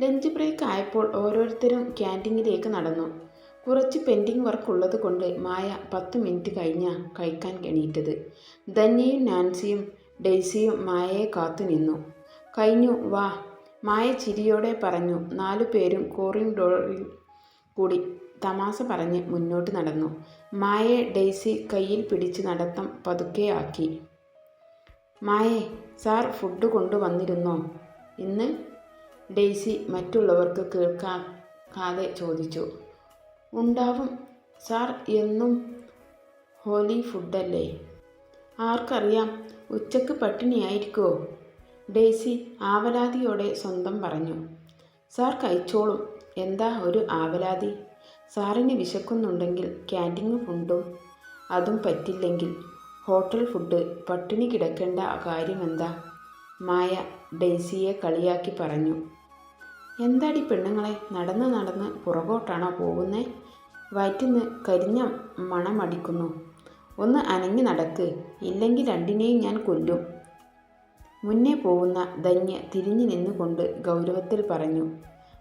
Lunch break ആയപ്പോൾ ഓരോരുത്തരും ക്യാന്റീനിലേക്ക് നടന്നു. കുറച്ച് പെൻഡിങ് വർക്ക് ഉള്ളത് കൊണ്ട് മായ പത്ത് മിനിറ്റ് കഴിഞ്ഞാ കഴിക്കാൻ എണീറ്റത്. ധന്യയും നാൻസിയും ഡെയ്സിയും മായയെ കാത്തു നിന്നു. കഴിഞ്ഞു വാ മായ ചിരിയോടെ പറഞ്ഞു. നാലു പേരും കോറിഡോറിൽ കൂടി തമാശ പറഞ്ഞ് മുന്നോട്ട് നടന്നു. മായയെ ഡെയ്സി കയ്യിൽ പിടിച്ച് നടത്തം പതുക്കെയാക്കി മായേ സാർ ഫുഡ് കൊണ്ടുവന്നിരുന്നോ? ഇന്ന് ഡെയ്സി മറ്റുള്ളവർക്ക് കേൾക്കാതെ ചോദിച്ചു. ഉണ്ടാവും സാർ. എന്നും ഹോലി ഫുഡല്ലേ? ആർക്കറിയാം ഉച്ചയ്ക്ക് പട്ടിണിയായിരിക്കുമോ ഡെയ്സി ആവലാതിയോടെ സ്വന്തം പറഞ്ഞു. സാർ കഴിച്ചോളും. എന്താ ഒരു ആവലാതി? സാറിന് വിശക്കുന്നുണ്ടെങ്കിൽ ക്യാന്റീൻ ഫുഡും അതും പറ്റില്ലെങ്കിൽ ഹോട്ടൽ ഫുഡ് പട്ടിണി കിടക്കേണ്ട കാര്യമെന്താ? മായ ഡെയ്സിയെ കളിയാക്കി പറഞ്ഞു. എന്താടി പെണ്ണുങ്ങളെ? നടന്ന് നടന്ന് പുറകോട്ടാണോ പോകുന്നേ? വയറ്റിന്ന് കരിഞ്ഞ മണമടിക്കുന്നു ഒന്ന് അനങ്ങി നടക്ക്. ഇല്ലെങ്കിൽ രണ്ടിനെയും ഞാൻ കൊല്ലും. മുന്നേ പോകുന്ന ധന്യ തിരിഞ്ഞു നിന്നുകൊണ്ട് ഗൗരവത്തിൽ പറഞ്ഞു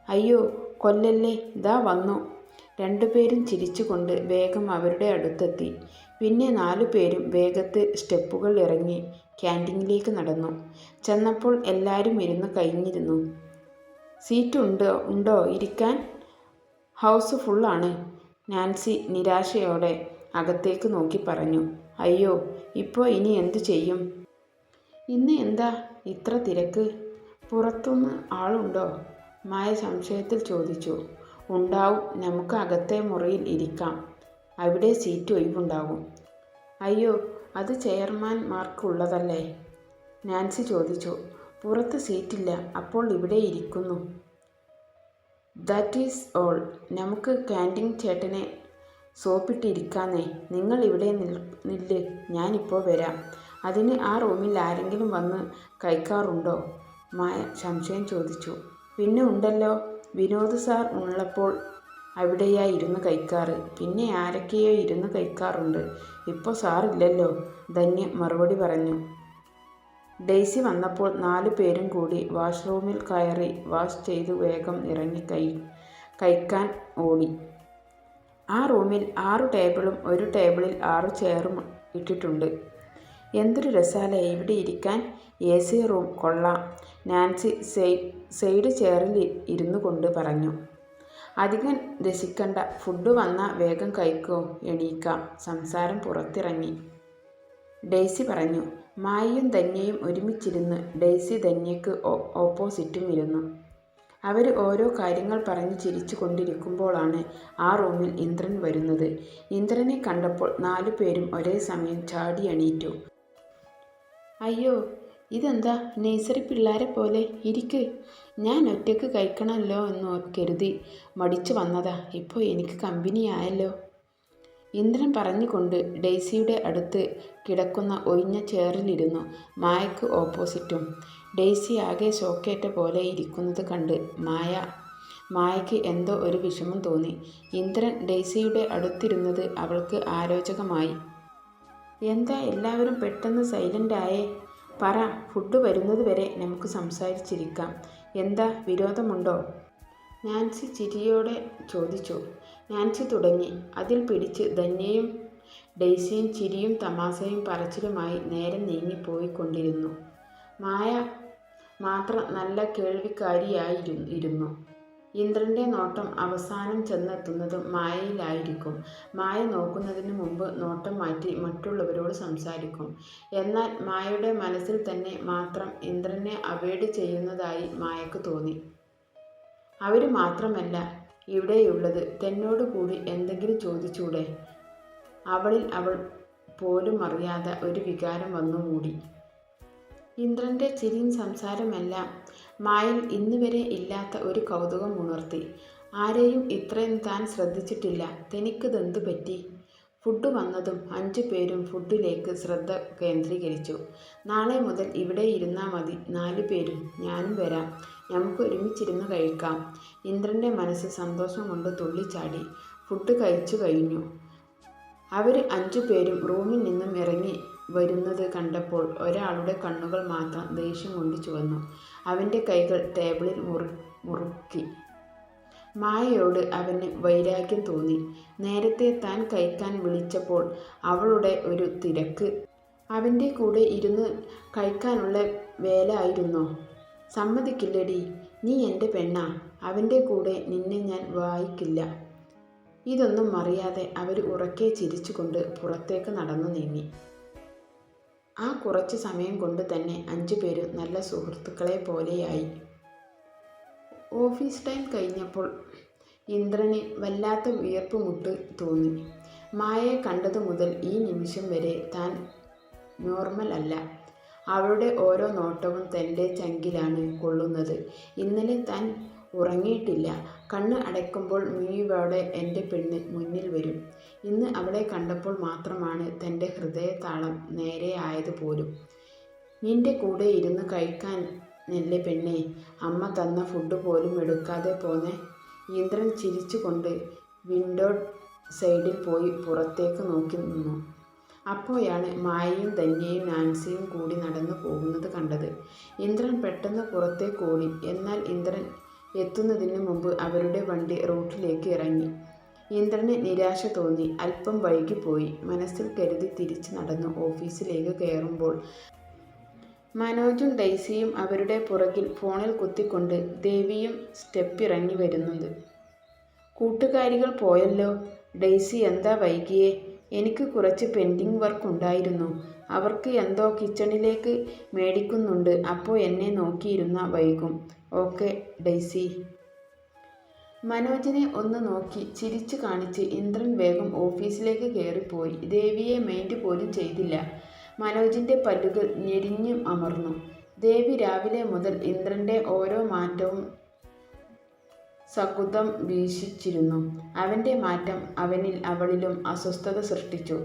അയ്യോ കൊല്ലല്ലേ? ഇതാ വന്നു. രണ്ടുപേരും ചിരിച്ചുകൊണ്ട് വേഗം അവരുടെ അടുത്തെത്തി. പിന്നെ നാലു പേരും വേഗത്ത് സ്റ്റെപ്പുകൾ ഇറങ്ങി ക്യാന്റീനിലേക്ക് നടന്നു. ചെന്നപ്പോൾ എല്ലാവരും ഇരുന്ന് കഴിഞ്ഞിരുന്നു. സീറ്റ് ഉണ്ടോ? ഉണ്ടോ ഇരിക്കാൻ ഹൗസ് ഫുള്ളാണ്. നാൻസി നിരാശയോടെ അകത്തേക്ക് നോക്കി പറഞ്ഞു. അയ്യോ ഇപ്പോൾ ഇനി എന്തു ചെയ്യും? ഇന്ന് എന്താ ഇത്ര തിരക്ക്? പുറത്തുനിന്ന് ആളുണ്ടോ? മായ സംശയത്തിൽ ചോദിച്ചു. ഉണ്ടാവും നമുക്ക് അകത്തെ മുറിയിൽ ഇരിക്കാം. അവിടെ സീറ്റ് ഒഴിവുണ്ടാവും. അയ്യോ അത് ചെയർമാൻമാർക്കുള്ളതല്ലേ? നാൻസി ചോദിച്ചു. പുറത്ത് സീറ്റില്ല അപ്പോൾ ഇവിടെ ഇരിക്കുന്നു. ദാറ്റ് ഈസ് ഓൾ നമുക്ക് ക്യാന്റീൻ ചേട്ടനെ സോപ്പിട്ടിരിക്കാന്നേ. നിങ്ങൾ ഇവിടെ നില്ല്. ഞാനിപ്പോൾ വരാം. അതിന് ആ റൂമിൽ ആരെങ്കിലും വന്ന് കഴിക്കാറുണ്ടോ? മായ സംശയം ചോദിച്ചു. പിന്നെ ഉണ്ടല്ലോ. വിനോദ് സാർ ഉള്ളപ്പോൾ അവിടെയായി ഇരുന്ന് കഴിക്കാറ്. പിന്നെ ആരൊക്കെയോ ഇരുന്ന് കഴിക്കാറുണ്ട്. ഇപ്പോൾ സാറില്ലല്ലോ. ധന്യ മറുപടി പറഞ്ഞു. ഡെയ്സി വന്നപ്പോൾ നാലു പേരും കൂടി വാഷ്റൂമിൽ കയറി വാഷ് ചെയ്തു വേഗം ഇറങ്ങി കൈ കഴിക്കാൻ ഓടി. ആ റൂമിൽ ആറു ടേബിളും ഒരു ടേബിളിൽ ആറു ചെയറും ഇട്ടിട്ടുണ്ട്. എന്തൊരു രസാലേ ഇവിടെ ഇരിക്കാൻ എ സി റൂം കൊള്ളാം. നാൻസി സൈഡ് ചെയറിൽ ഇരുന്നു കൊണ്ട് പറഞ്ഞു. അധികം രസിക്കണ്ട ഫുഡ് വന്നാൽ വേഗം കഴിക്കോ എണീക്കാം. സംസാരം പുറത്തിറങ്ങി. ഡെയ്സി പറഞ്ഞു. മായയും ധന്യയും ഒരുമിച്ചിരുന്ന് ഡെയ്സി ധന്യയ്ക്ക് ഓപ്പോസിറ്റും ഇരുന്നു അവർ ഓരോ കാര്യങ്ങൾ പറഞ്ഞ് ചിരിച്ചു കൊണ്ടിരിക്കുമ്പോഴാണ് ആ റൂമിൽ ഇന്ദ്രൻ വരുന്നത്. ഇന്ദ്രനെ കണ്ടപ്പോൾ നാലു പേരും ഒരേ സമയം ചാടി എണീറ്റു. അയ്യോ ഇതെന്താ? നേഴ്സറി പിള്ളേരെ പോലെ ഇരിക്ക്. ഞാൻ ഒറ്റയ്ക്ക് കഴിക്കണമല്ലോ എന്ന് കരുതി മടിച്ചു വന്നതാ. ഇപ്പോൾ എനിക്ക് കമ്പനിയായല്ലോ. ഇന്ദ്രൻ പറഞ്ഞുകൊണ്ട് ഡെയ്സിയുടെ അടുത്ത് കിടക്കുന്ന ഒഴിഞ്ഞ ചെയറിലിരുന്നു. മായക്ക് ഓപ്പോസിറ്റും. ഡെയ്സി ആകെ ഷോക്കേറ്റ പോലെ ഇരിക്കുന്നത് കണ്ട് മായ മായയ്ക്ക് എന്തോ ഒരു വിഷമം തോന്നി. ഇന്ദ്രൻ ഡെയ്സിയുടെ അടുത്തിരുന്നത് അവൾക്ക് ആലോചകമായി. എന്താ എല്ലാവരും പെട്ടെന്ന് സൈലന്റായേ പറ ഫുഡ് വരുന്നത് വരെ നമുക്ക് സംസാരിച്ചിരിക്കാം. എന്താ വിരോധമുണ്ടോ? നാൻസി ചിരിയോടെ ചോദിച്ചു. നാൻസി തുടങ്ങി. അതിൽ പിടിച്ച് ധന്യയും ഡെയ്സിയും ചിരിയും തമാശയും പറച്ചിലുമായി നേരം നീങ്ങിപ്പോയിക്കൊണ്ടിരുന്നു. മായ മാത്രം നല്ല കേൾവിക്കാരിയായിരുന്നു. ഇന്ദ്രന്റെ നോട്ടം അവസാനം ചെന്നെത്തുന്നതും മായയിലായിരിക്കും. മായ നോക്കുന്നതിന് മുമ്പ് നോട്ടം മാറ്റി മറ്റുള്ളവരോട് സംസാരിക്കും. എന്നാൽ മായയുടെ മനസ്സിൽ തന്നെ മാത്രം ഇന്ദ്രനെ അവേഡ് ചെയ്യുന്നതായി മായക്ക് തോന്നി. അവർ മാത്രമല്ല ഇവിടെയുള്ളത് തന്നോട് കൂടി എന്തെങ്കിലും ചോദിച്ചൂടെ? അവളിൽ അവൾ പോലും അറിയാതെ ഒരു വികാരം വന്നുകൂടി ഇന്ദ്രന്റെ ചിരിയും സംസാരമെല്ലാം മായിൽ ഇന്നുവരെ ഇല്ലാത്ത ഒരു കൗതുകം ഉണർത്തി. ആരെയും ഇത്രയും താൻ ശ്രദ്ധിച്ചിട്ടില്ല. തനിക്കിതെന്തു പറ്റി? ഫുഡ് വന്നതും അഞ്ചു പേരും ഫുഡിലേക്ക് ശ്രദ്ധ കേന്ദ്രീകരിച്ചു. നാളെ മുതൽ ഇവിടെ ഇരുന്നാൽ മതി. നാലു പേരും ഞാനും വരാം. നമുക്ക് ഒരുമിച്ചിരുന്ന് കഴിക്കാം. ഇന്ദ്രന്റെ മനസ്സ് സന്തോഷം കൊണ്ട് തുള്ളിച്ചാടി. ഫുഡ് കഴിച്ചു കഴിഞ്ഞു. അവർ അഞ്ചു പേരും റൂമിൽ നിന്നും ഇറങ്ങി വരുന്നത് കണ്ടപ്പോൾ ഒരാളുടെ കണ്ണുകൾ മാത്രം ദേഷ്യം കൊണ്ട് ചുവന്നു അവന്റെ കൈകൾ ടേബിളിൽ മുറി മുറുക്കി. മായയോട് അവന് വൈരാഗ്യം തോന്നി. നേരത്തെ താൻ കഴിക്കാൻ വിളിച്ചപ്പോൾ അവളുടെ ഒരു തിരക്ക്. അവന്റെ കൂടെ ഇരുന്ന് കഴിക്കാനുള്ള വേല ആയിരുന്നോ? സമ്മതിക്കില്ലടി. നീ എന്റെ പെണ്ണാ. അവന്റെ കൂടെ നിന്നെ ഞാൻ വായിക്കില്ല. ഇതൊന്നും അറിയാതെ അവർ ഉറക്കെ ചിരിച്ചുകൊണ്ട് പുറത്തേക്ക് നടന്നു നീങ്ങി. ആ കുറച്ച് സമയം കൊണ്ട് തന്നെ അഞ്ചു പേരും നല്ല സുഹൃത്തുക്കളെ പോലെയായി. ഓഫീസ് ടൈം കഴിഞ്ഞപ്പോൾ ഇന്ദ്രന് വല്ലാത്ത വിയർപ്പ് മുട്ട് തോന്നി. മായയെ കണ്ടതു മുതൽ ഈ നിമിഷം വരെ താൻ നോർമൽ അല്ല. അവളുടെ ഓരോ നോട്ടവും തന്റെ ചങ്കിലാണ് കൊള്ളുന്നത്. ഇന്നലെ താൻ ഉറങ്ങിയിട്ടില്ല. കണ്ണ് അടയ്ക്കുമ്പോൾ മീവോടെ എന്റെ പെണ്ണ് മുന്നിൽ വരും. ഇന്ന് അവളെ കണ്ടപ്പോൾ മാത്രമാണ് തന്റെ ഹൃദയതാളം നേരെ ആയത് പോലും നിന്റെ കൂടെ ഇരുന്ന് കഴിക്കാൻ നെല്ലെ പെണ്ണെ അമ്മ തന്ന ഫുഡ് പോലും എടുക്കാതെ പോന്നെ. ഇന്ദ്രൻ ചിരിച്ചുകൊണ്ട് വിൻഡോ സൈഡിൽ പോയി പുറത്തേക്ക് നോക്കി നിന്നു. അപ്പോഴാണ് മായയും ധന്യയും നാൻസിയും കൂടി നടന്നു പോകുന്നത് കണ്ടത്. ഇന്ദ്രൻ പെട്ടെന്ന് പുറത്തേക്ക് ഓടി. എന്നാൽ ഇന്ദ്രൻ എത്തുന്നതിന് മുമ്പ് അവരുടെ വണ്ടി റൂട്ടിലേക്ക് ഇറങ്ങി. ഇന്ദ്രന് നിരാശ തോന്നി. അല്പം വൈകിപ്പോയി. മനസ്സിൽ കരുതി തിരിച്ച് നടന്നു. ഓഫീസിലേക്ക് കയറുമ്പോൾ മനോജും ഡൈസിയും അവരുടെ പുറകിൽ ഫോണിൽ കുത്തിക്കൊണ്ട് ദേവിയും സ്റ്റെപ്പിറങ്ങി വരുന്നത്. കൂട്ടുകാരികൾ പോയല്ലോ. ഡെയ്സി എന്താ വൈകിയേ? എനിക്ക് കുറച്ച് പെൻഡിങ് വർക്ക് ഉണ്ടായിരുന്നു. അവർക്ക് എന്തോ കിച്ചണിലേക്ക് മേടിക്കുന്നുണ്ട്. അപ്പോൾ എന്നെ നോക്കിയിരുന്ന വൈകും. Okay Daisy. മനോജിനെ ഒന്ന് നോക്കി ചിരിച്ചു കാണിച്ച് ഇന്ദ്രൻ വേഗം ഓഫീസിലേക്ക് കയറിപ്പോയി. ദേവിയെ മൈൻഡ് പോലും ചെയ്തില്ല. മനോജിന്റെ പല്ലുകൾ ഞെരിഞ്ഞും അമർന്നു. ദേവി രാവിലെ മുതൽ ഇന്ദ്രന്റെ ഓരോ മാറ്റവും സകുതം വീശിച്ചിരുന്നു അവന്റെ മാറ്റം അവനിൽ അവളിലും അസ്വസ്ഥത സൃഷ്ടിച്ചു.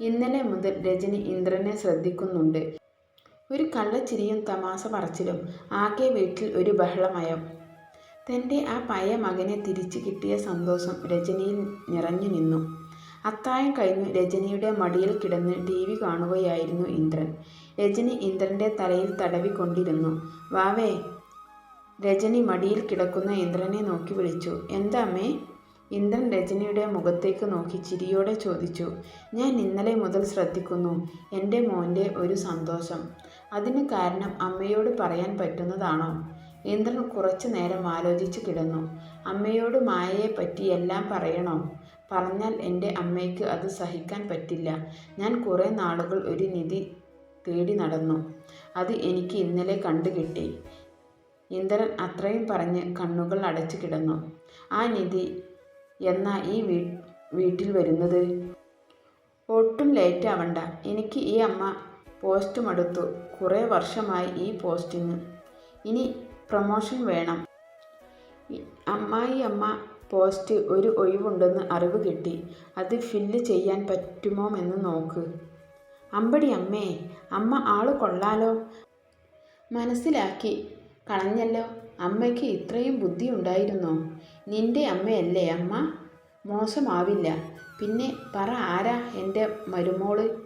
ഇന്നലെ മുതൽ രജനി ഇന്ദ്രനെ ശ്രദ്ധിക്കുന്നുണ്ട്. ഒരു കള്ളച്ചിരിയും തമാശ പറച്ചിലും ആകെ വീട്ടിൽ ഒരു ബഹളമയം. തന്റെ ആ പഴയ മകനെ തിരിച്ചു കിട്ടിയ സന്തോഷം രജനിയിൽ നിറഞ്ഞു നിന്നു. അത്തായം കഴിഞ്ഞ് രജനിയുടെ മടിയിൽ കിടന്ന് ടി വി കാണുകയായിരുന്നു ഇന്ദ്രൻ. രജനി ഇന്ദ്രന്റെ തലയിൽ തടവിക്കൊണ്ടിരുന്നു. വാവേ രജനി മടിയിൽ കിടക്കുന്ന ഇന്ദ്രനെ നോക്കി വിളിച്ചു. എന്താമ്മേ ഇന്ദ്രൻ രജനിയുടെ മുഖത്തേക്ക് നോക്കി ചിരിയോടെ ചോദിച്ചു. ഞാൻ ഇന്നലെ മുതൽ ശ്രദ്ധിക്കുന്നു. എന്റെ മോന്റെ ഒരു സന്തോഷം. അതിന് കാരണം അമ്മയോട് പറയാൻ പറ്റുന്നതാണോ? ഇന്ദ്രൻ കുറച്ചു നേരം ആലോചിച്ച് കിടന്നു. അമ്മയോട് മായയെ പറ്റി എല്ലാം പറയണോ? പറഞ്ഞാൽ എന്റെ അമ്മയ്ക്ക് അത് സഹിക്കാൻ പറ്റില്ല. ഞാൻ കുറേ നാളുകൾ ഒരു നിധി തേടി നടന്നു. അത് എനിക്ക് ഇന്നലെ കണ്ടുകിട്ടി ഇന്ദ്രൻ അത്രയും പറഞ്ഞ് കണ്ണുകൾ അടച്ചു കിടന്നു. ആ നിധി എന്നാ ഈ വീട്ടിൽ വരുന്നത്? ഒട്ടും ലേറ്റ് ആവണ്ട. എനിക്ക് ഈ അമ്മ പോസ്റ്റ് മടുത്തു കുറേ വർഷമായി ഈ പോസ്റ്റിന് ഇനി പ്രൊമോഷൻ വേണം. അമ്മായി അമ്മ പോസ്റ്റ് ഒരു ഒഴിവുണ്ടെന്ന് അറിവ് കിട്ടി. അത് ഫില്ല് ചെയ്യാൻ പറ്റുമോ എന്ന് നോക്ക്. അമ്പടി അമ്മേ അമ്മ ആൾ കൊള്ളാലോ? മനസ്സിലാക്കി. കളഞ്ഞല്ലോ. അമ്മയ്ക്ക് ഇത്രയും ബുദ്ധി ഉണ്ടായിരുന്നോ? നിന്റെ അമ്മയല്ലേ അമ്മ? മോശമാവില്ല. പിന്നെ പറ ആരാ എന്റെ മരുമോൾ?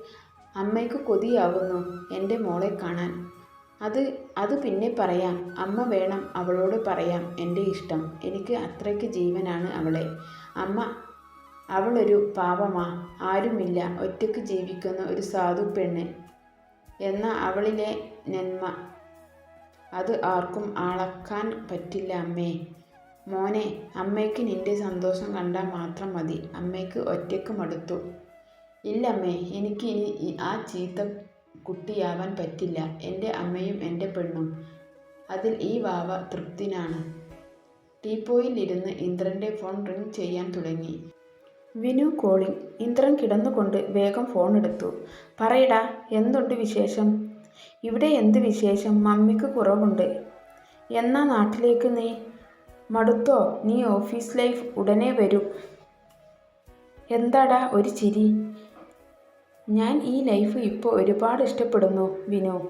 അമ്മയ്ക്ക് കൊതിയാവുന്നു എന്റെ മോളെ കാണാൻ. അത് അത് പിന്നെ പറയാം. അമ്മ വേണം അവളോട് പറയാം എന്റെ ഇഷ്ടം. എനിക്ക് അത്രയ്ക്ക് ജീവനാണ് അവളെ. അമ്മ അവളൊരു പാവമാ. ആരുമില്ല. ഒറ്റയ്ക്ക് ജീവിക്കുന്ന ഒരു സാധു പെണ്ണ് എന്ന അവളിലെ നന്മ. അത് ആർക്കും അളക്കാൻ പറ്റില്ല അമ്മേ. മോനെ അമ്മയ്ക്ക് നിന്റെ സന്തോഷം കണ്ടാൽ മാത്രം മതി. അമ്മയ്ക്ക് ഒറ്റയ്ക്ക് മടുത്തു. ഇല്ലമ്മേ എനിക്ക് ഇനി ആ ചീത്ത കുട്ടിയാവാൻ പറ്റില്ല. എന്റെ അമ്മയും എന്റെ പെണ്ണും. അതിൽ ഈ വാവ തൃപ്തിനാണ്. ടീപ്പോയിൽ ഇരുന്ന് ഇന്ദ്രന്റെ ഫോൺ റിംഗ് ചെയ്യാൻ തുടങ്ങി. വിനു കോളിംഗ്. ഇന്ദ്രൻ കിടന്നുകൊണ്ട് വേഗം ഫോൺ എടുത്തു. പറയടാ എന്തുണ്ട് വിശേഷം? ഇവിടെ എന്ത് വിശേഷം? മമ്മിക്ക് കുറവുണ്ട്. എന്നാ നാട്ടിലേക്ക് നീ? മടുത്തോ? നീ ഓഫീസ് ലൈഫ് ഉടനെ വരും. എന്താടാ ഒരു ചിരി? ഞാൻ ഈ ലൈഫ് ഇപ്പോൾ ഒരുപാട് ഇഷ്ടപ്പെടുന്നു വിനു.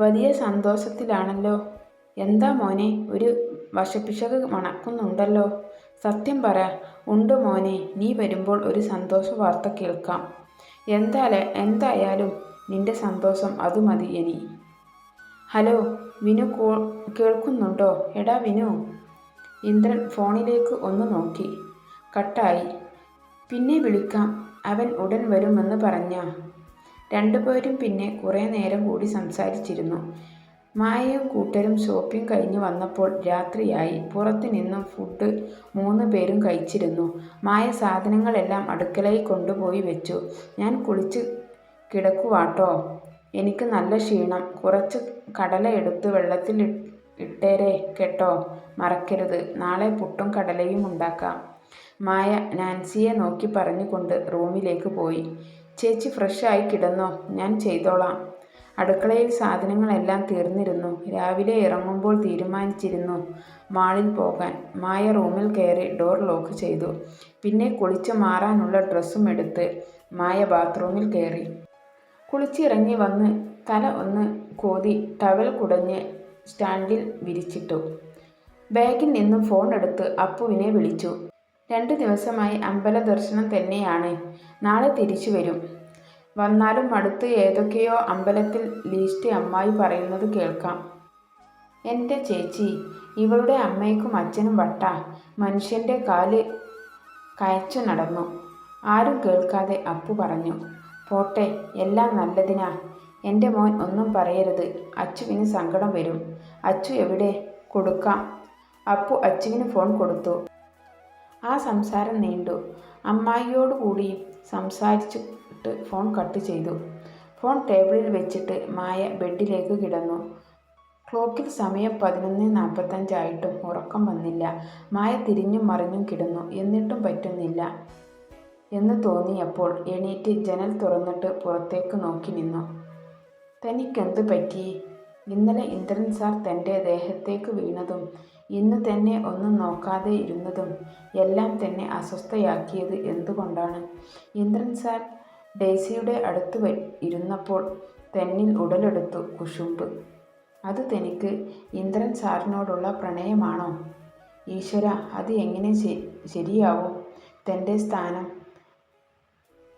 വലിയ സന്തോഷത്തിലാണല്ലോ. എന്താ മോനെ ഒരു വശപ്പിശക് മണക്കുന്നുണ്ടല്ലോ. സത്യം പറ ഉണ്ട് മോനെ. നീ വരുമ്പോൾ ഒരു സന്തോഷ വാർത്ത കേൾക്കാം. എന്തായാലും എന്തായാലും നിന്റെ സന്തോഷം അത് മതി ഇനി. ഹലോ വിനു കോ കേൾക്കുന്നുണ്ടോ? എടാ വിനു. ഇന്ദ്രൻ ഫോണിലേക്ക് ഒന്ന് നോക്കി. കട്ടായി. പിന്നെ വിളിക്കാം. അവൻ ഉടൻ വരുമെന്ന് പറഞ്ഞു. രണ്ടുപേരും പിന്നെ കുറേ നേരം കൂടി സംസാരിച്ചിരുന്നു. മായയും കൂട്ടരും ഷോപ്പിംഗ് കഴിഞ്ഞ് വന്നപ്പോൾ രാത്രിയായി. പുറത്തു നിന്നും ഫുഡ് മൂന്ന് പേരും കഴിച്ചിരുന്നു. മായ സാധനങ്ങളെല്ലാം അടുക്കളയിൽ കൊണ്ടുപോയി വെച്ചു. ഞാൻ കുളിച്ച് കിടക്കുവാട്ടോ. എനിക്ക് നല്ല ക്ഷീണം. കുറച്ച് കടല എടുത്ത് വെള്ളത്തിൽ ഇട്ടേരെ കേട്ടോ. മറക്കരുത്. നാളെ പുട്ടും കടലയും ഉണ്ടാക്കാം. മായ നാൻസിയെ നോക്കി പറഞ്ഞുകൊണ്ട് റൂമിലേക്ക് പോയി. ചേച്ചി ഫ്രഷായി കിടന്നോ? ഞാൻ ചെയ്തോളാം. അടുക്കളയിൽ സാധനങ്ങളെല്ലാം തീർന്നിരുന്നു. രാവിലെ ഇറങ്ങുമ്പോൾ തീരുമാനിച്ചിരുന്നു മാളിൽ പോകാൻ. മായ റൂമിൽ കയറി ഡോർ ലോക്ക് ചെയ്തു. പിന്നെ കുളിച്ച് മാറാനുള്ള ഡ്രസ്സും എടുത്ത് മായ ബാത്റൂമിൽ കയറി. കുളിച്ചിറങ്ങി വന്ന് തല ഒന്ന് കോതി ടവൽ കുടഞ്ഞ് സ്റ്റാൻഡിൽ വിരിച്ചിട്ടു. ബാഗിൽ നിന്നും ഫോൺ എടുത്ത് അപ്പുവിനെ വിളിച്ചു. രണ്ട് ദിവസമായി അമ്പല ദർശനം തന്നെയാണ്. നാളെ തിരിച്ചു വരും. വന്നാലും അടുത്ത് ഏതൊക്കെയോ അമ്പലത്തിൽ ലീസ്റ്റ് അമ്മായി പറയുന്നത് കേൾക്കാം. എന്റെ ചേച്ചി ഇവളുടെ അമ്മയ്ക്കും അച്ഛനും വട്ട. മനുഷ്യന്റെ കാൽ കയച്ചു നടന്നു. ആരും കേൾക്കാതെ അപ്പു പറഞ്ഞു പോട്ടെ എല്ലാം നല്ലതിനാ. എന്റെ മോൻ ഒന്നും പറയരുത്. അച്ചുവിന് സങ്കടം വരും. അച്ചു എവിടെ? കൊടുക്കാം. അപ്പു അച്ചുവിന് ഫോൺ കൊടുത്തു. ആ സംസാരം നീണ്ടു. അമ്മായിയോടുകൂടി സംസാരിച്ചിട്ട് ഫോൺ കട്ട് ചെയ്തു. ഫോൺ ടേബിളിൽ വെച്ചിട്ട് മായ ബെഡിലേക്ക് കിടന്നു. ക്ലോക്കിൽ സമയം പതിനൊന്ന് നാൽപ്പത്തഞ്ചായിട്ടും ഉറക്കം വന്നില്ല. മായ തിരിഞ്ഞും മറിഞ്ഞും കിടന്നു. എന്നിട്ടും പറ്റുന്നില്ല എന്ന് തോന്നിയപ്പോൾ എണീറ്റ് ജനൽ തുറന്നിട്ട് പുറത്തേക്ക് നോക്കി നിന്നു. തനിക്കെന്തു പറ്റി? ഇന്നലെ ഇന്ദ്രൻ സാർ തന്റെ ദേഹത്തേക്ക് വീണതും ഇന്ന് തന്നെ ഒന്നും നോക്കാതെ ഇരുന്നതും എല്ലാം തന്നെ അസ്വസ്ഥയാക്കിയത് എന്തുകൊണ്ടാണ്? ഇന്ദ്രൻ സാർ ഡേസിയുടെ അടുത്ത് ഇരുന്നപ്പോൾ തന്നിൽ ഉടലെടുത്തു കുശുമ്പ്. അത് തനിക്ക് ഇന്ദ്രൻ സാറിനോടുള്ള പ്രണയമാണോ? ഈശ്വര അത് എങ്ങനെ ശരിയാവും? തന്റെ സ്ഥാനം.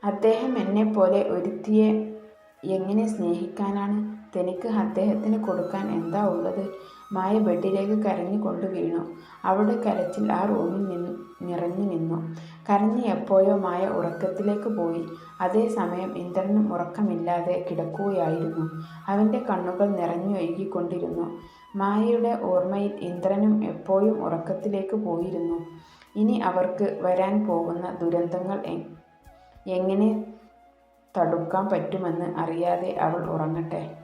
അദ്ദേഹം എന്നെപ്പോലെ ഒരുത്തിയെ എങ്ങനെ സ്നേഹിക്കാനാണ്? തനിക്ക് അദ്ദേഹത്തിന് കൊടുക്കാൻ എന്താ ഉള്ളത്? മായ ബെഡിലേക്ക് കരഞ്ഞുകൊണ്ട് വീണു. അവിടെ കരച്ചിൽ ആ റൂമിൽ നിന്ന് നിറഞ്ഞു നിന്നു. കരഞ്ഞ് എപ്പോഴോ മായ ഉറക്കത്തിലേക്ക് പോയി. അതേസമയം ഇന്ദ്രനും ഉറക്കമില്ലാതെ കിടക്കുകയായിരുന്നു. അവന്റെ കണ്ണുകൾ നിറഞ്ഞു നിറഞ്ഞൊഴുകിക്കൊണ്ടിരുന്നു മായയുടെ ഓർമ്മയിൽ ഇന്ദ്രനും എപ്പോഴും ഉറക്കത്തിലേക്ക് പോയിരുന്നു. ഇനി അവർക്ക് വരാൻ പോകുന്ന ദുരന്തങ്ങൾ എങ്ങനെ തടുക്കാൻ പറ്റുമെന്ന് അറിയാതെ അവൾ ഉറങ്ങട്ടെ.